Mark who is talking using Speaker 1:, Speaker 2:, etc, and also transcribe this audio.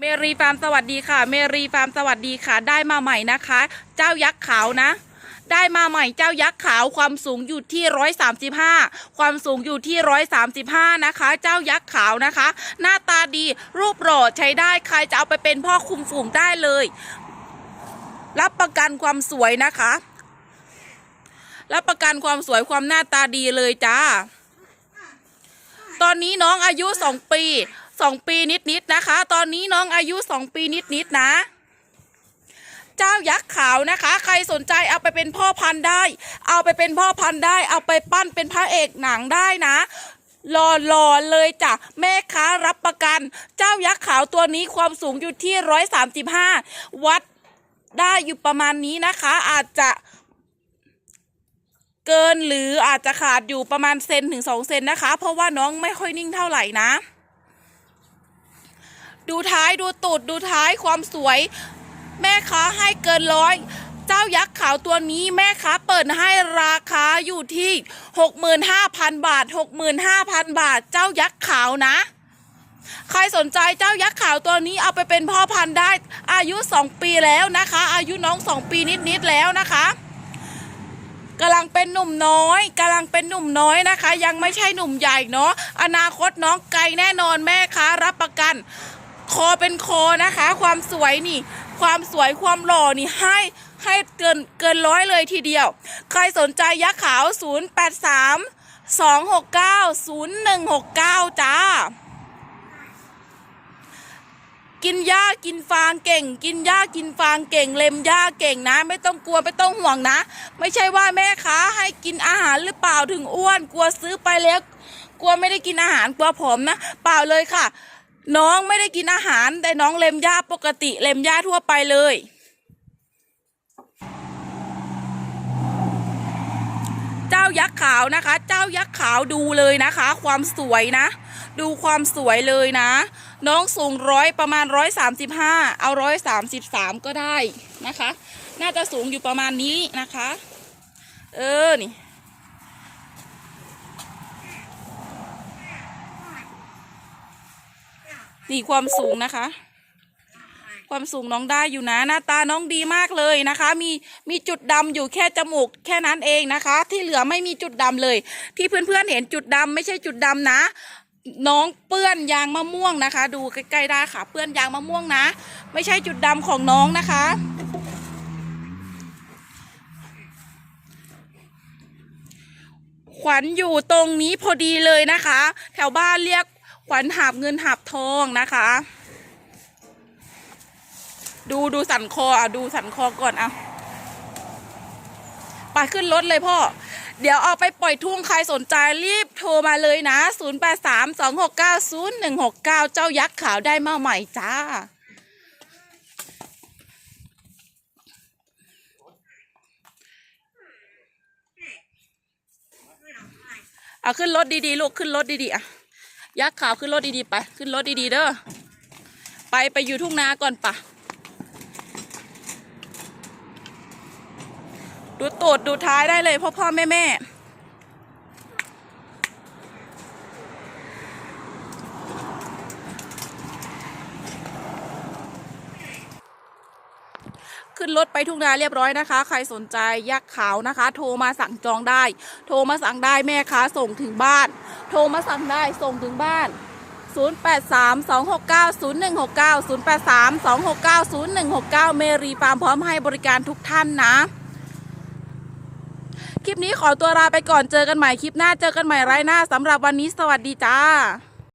Speaker 1: เมรีฟาร์มสวัสดีค่ะ เมรีฟาร์มสวัสดีค่ะ ได้มาใหม่นะคะ เจ้ายักษ์ขาวนะ ได้มาใหม่เจ้ายักษ์ขาวความสูงอยู่ที่ร้อยสามสิบห้าความสูงอยู่ที่ร้อยสามสิบห้านะคะ เจ้ายักษ์ขาวนะคะ หน้าตาดีรูปหล่อใช้ได้ใครจะเอาไปเป็นพ่อคุมฝูงได้เลย รับประกันความสวยนะคะ รับประกันความสวยความหน้าตาดีเลยจ้า ตอนนี้น้องอายุสองปี สองปีนิดๆนะคะ ตอนนี้น้องอายุสองปีนิดๆนะ เจ้ายักษ์ขาวนะคะ ใครสนใจเอาไปเป็นพ่อพันธุ์ได้ เอาไปเป็นพ่อพันธุ์ได้ เอาไปปั้นเป็นพระเอกหนังได้นะหล่อหล่อๆเลยจ้ะแม่ค้ารับประกัน เจ้ายักษ์ขาวตัวนี้ความสูงอยู่ที่ร้อยสามสิบห้าวัดได้อยู่ประมาณนี้นะคะ อาจจะเกินหรืออาจจะขาดอยู่ประมาณเซนถึงสองเซนนะคะ เพราะว่าน้องไม่ค่อยนิ่งเท่าไหร่นะ ดูท้ายดูตูดดูท้ายความสวย แม่ค้าให้เกินร้อย เจ้ายักษ์ขาวตัวนี้แม่ค้าเปิดให้ราคาอยู่ที่ 65,000 บาท 65,000 บาท เจ้ายักษ์ขาวนะ ใครสนใจเจ้ายักษ์ขาวตัวนี้เอาไปเป็นพ่อพันธุ์ได้ อายุ 2 ปีแล้วนะคะ อายุน้อง 2 ปีนิดๆแล้วนะคะกำลังเป็นหนุ่มน้อยกำลังเป็นหนุ่มน้อยนะคะ ยังไม่ใช่หนุ่มใหญ่เนาะอนาคตน้องไกลแน่นอนแม่ค้ารับประกัน คอเป็นคอนะคะ ความสวยนี่ ความสวยความหล่อนี่ให้ให้เกินเกินร้อยเลยทีเดียว ใครสนใจยักษ์ขาว 083 269 0169 จ้า กินหญ้ากินฟางเก่ง กินหญ้ากินฟางเก่ง เล็มหญ้าเก่งนะ ไม่ต้องกลัวไม่ต้องห่วงนะ ไม่ใช่ว่าแม่ค้าให้กินอาหารหรือเปล่าถึงอ้วน กลัวซื้อไปแล้ว กลัวไม่ได้กินอาหารกลัวผอมนะ เปล่าเลยค่ะ น้องไม่ได้กินอาหาร แต่น้องเล็มหญ้าปกติเล็มหญ้าทั่วไปเลย เจ้ายักษ์ขาวนะคะ เจ้ายักษ์ขาวดูเลยนะคะ ความสวยนะ ดูความสวยเลยนะ น้องสูงร้อยประมาณร้อยสามสิบห้าเอาร้อยสามสิบสามก็ได้นะคะ น่าจะสูงอยู่ประมาณนี้นะคะ เออนี่ นี่ความสูงนะคะ ความสูงน้องได้อยู่นะ หน้าตาน้องดีมากเลยนะคะ มีมีจุดดำอยู่แค่จมูกแค่นั้นเองนะคะ ที่เหลือไม่มีจุดดำเลย ที่เพื่อนๆเห็นจุดดำไม่ใช่จุดดำนะ น้องเปื้อนยางมะม่วงนะคะ ดูใกล้ๆได้ค่ะ เปื้อนยางมะม่วงนะ ไม่ใช่จุดดำของน้องนะคะขวัญอยู่ตรงนี้พอดีเลยนะคะ แถวบ้านเรียก ขวัญหาบเงินหาบทองนะคะ ดูดูสันคออะดูสันคอก่อนอะไปขึ้นรถเลยพ่อ เดี๋ยวเอาไปปล่อยทุ่งใครสนใจรีบโทรมาเลยนะ 0 8 3 2 6 9 0 1 6 9 เจ้ายักษ์ขาวได้มาใหม่จ้าเอาขึ้นรถดีๆ ลูก ขึ้นรถดีๆ อะ ยักษ์ขาวขึ้นรถดีๆไป ขึ้นรถดีๆเด้อ ไปไปอยู่ทุ่งนาก่อนปะ ดูตูดดูท้ายได้เลยพ่อพ่อแม่แม่ นรถไปทุ่งนาเรียบร้อยนะคะ ใครสนใจยักษ์ขาวนะคะ โทรมาสั่งจองได้ โทรมาสั่งได้แม่ค้าส่งถึงบ้าน โทรมาสั่งได้ส่งถึงบ้าน 0832690169 0832690169 เมรีฟาร์มพร้อมให้บริการทุกท่านนะ คลิปนี้ขอตัวลาไปก่อนเจอกันใหม่คลิปหน้าเจอกันใหม่ไรหน้าสำหรับวันนี้สวัสดีจ้า